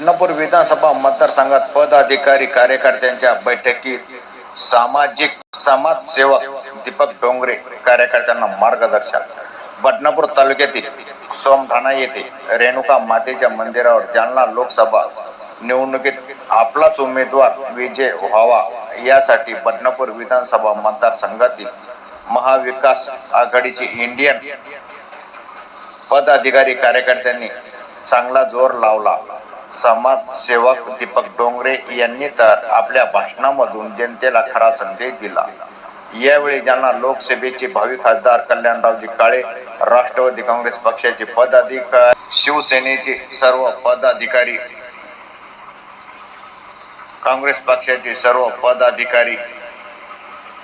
विधानसभा मतदारसंघात पदाधिकारी कार्यकर्त्यांच्या बैठकीत सामाजिक समाजसेवक दीपक डोंगरे कार्यकर्त्यांना मार्गदर्शन. बदनापूर तालुक्यातील सोमठाणा येथे रेणुका मातेच्या मंदिरावर जालना लोकसभा निवडणुकीत आपलाच उमेदवार विजय व्हावा यासाठी बदनापूर विधानसभा मतदारसंघातील महाविकास आघाडीचे इंडियन पदाधिकारी कार्यकर्त्यांनी चांगला जोर लावला. समाजसेवक दीपक डोंगरे यांनी तर आपल्या भाषणामधून जनतेला खरा संदेश दिला. यावेळी ज्यांना लोकसभेचे भावी खासदार कल्याणरावजी काळे राष्ट्रवादी काँग्रेस पक्षाचे पदाधिकारी शिवसेनेचे सर्व पदाधिकारी काँग्रेस पक्षाचे सर्व पदाधिकारी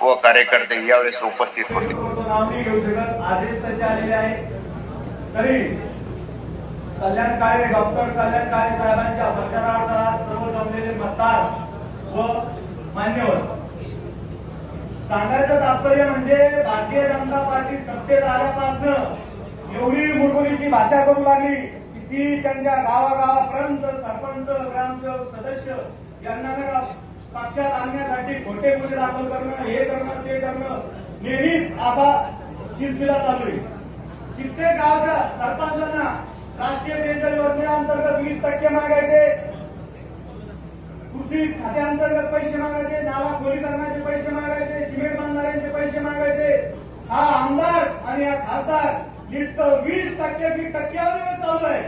व कार्यकर्ते यावेळेस उपस्थित होते. कल्याण काळे डॉक्टर कल्याण काळे साहेबांच्या प्रचारार्थ सर्व जमलेले मतदार व मान्यवर. सांगायचं तात्पर्य म्हणजे भारतीय जनता पार्टी सत्तेत आल्यापासून एवढी मुठोलीची भाषा करू लागली की ती त्यांच्या गावागावापर्यंत सरपंच ग्रामसेवक सदस्य यांना पक्षात आणण्यासाठी खोटे गुन्हे दाखल करणं हे करणं ते करणं नेहमीच असा सिलसिला चालू आहे. कित्येक गावच्या सरपंचांना राष्ट्रीय पेन्शन योजनेअंतर्गत वीस टक्के मागायचे. कृषी खात्याअंतर्गत पैसे मागायचे नाला खोलीकरणाचे पैसे मागायचे सिमेंट बांधणाऱ्यांचे पैसे मागायचे. हा आमदार आणि हा खासदार लिस्ट वीस टक्क्याची टक्क्यावर चालू आहे.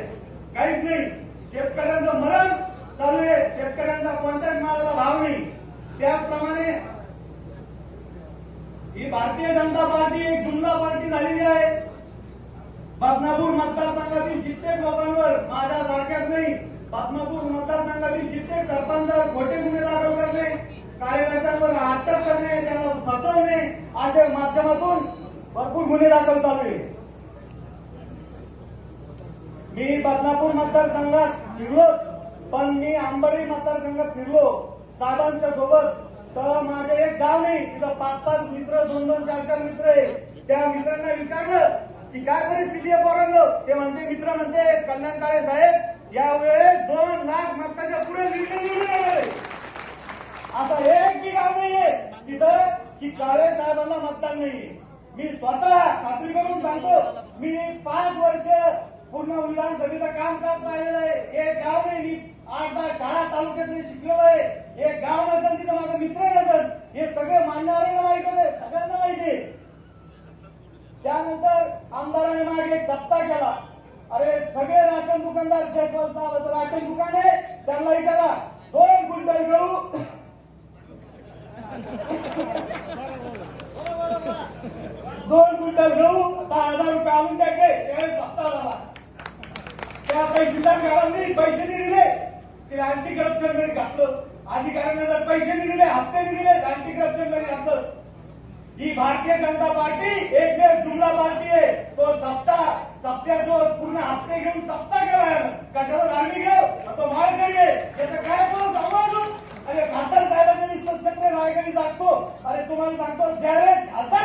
काहीच नाही. शेतकऱ्यांचं मरण चालू आहे. शेतकऱ्यांचा कोणत्याच मालाला भाव नाही. त्याचप्रमाणे ही भारतीय जनता पार्टी एक जुमला पार्टी झालेली आहे. बदनापूर मतदारसंघ नाही मतदारसंघातील कित्येक सरपंच खोटे गुन्हे दाखल करणे कार्यकर्त्यांवर अटक करणे त्यांना फसवणे असे माध्यमातून भरपूर गुन्हे दाखल चालू आहे मी बदनापूर मतदारसंघात फिरलो पण मी आंबरी मतदारसंघात फिरलो. साहेबांच्या सोबत. तर माझे एक गाव नाही तिथं पाच पाच मित्र दोन दोन चार चार मित्र आहे. त्या मित्रांना विचारलं की काय परिस्थिती आहे पोरांनो? ते म्हणते मित्र म्हणते कल्याण काळे साहेब यावेळेस दोन लाख मताच्या पुढे निर्णय एक बी गाव नाहीये? तिथं की काळे साहेबांना मतदान नाहीये. मी स्वतः खात्री करून सांगतो मी पाच वर्ष पूर्ण विधानसभेचं कामकाज पाहिलेलं आहे. एक गाव नाही मी आठ दहा शाळा तालुक्यात शिकलेलो आहे. एक गाव नसेल तिथं माझा मित्र नसेल हे सगळे मान्यवरांना माहिती आहे सगळ्यांना माहिती त्यानंतर आमदारांनी मागे एक सत्ता केला. अरे सगळे राशन दुकानदार जयस्वाल साहेबांचं राशन दुकान आहे. त्यांना विचारा दोन क्विंटल गहू. दोन क्विंटल गहू दहा हजार रुपये आणून द्यायचे त्यावेळेस हप्ता झाला. त्या पैसेदार घरांनी पैसे नाही दिले. ते अँटी करप्शनमध्ये घातलं. अधिकाऱ्यांना जर पैसे नाही दिले हप्ते नाही दिले अँटी करप्शनमध्ये घातलं. ही भारतीय जनता पार्टी एकमेव जुमला पार्टी आहे. तो पूर्ण घेऊन सत्ता केला कशाला धार्मिक घेऊ? तो माळकरी आहे त्याचं काय करू समजू अरे खासदार साहेबांनी सत्य नायकांनी सांगतो अरे तुम्हाला सांगतो ज्यावेळेस खासदार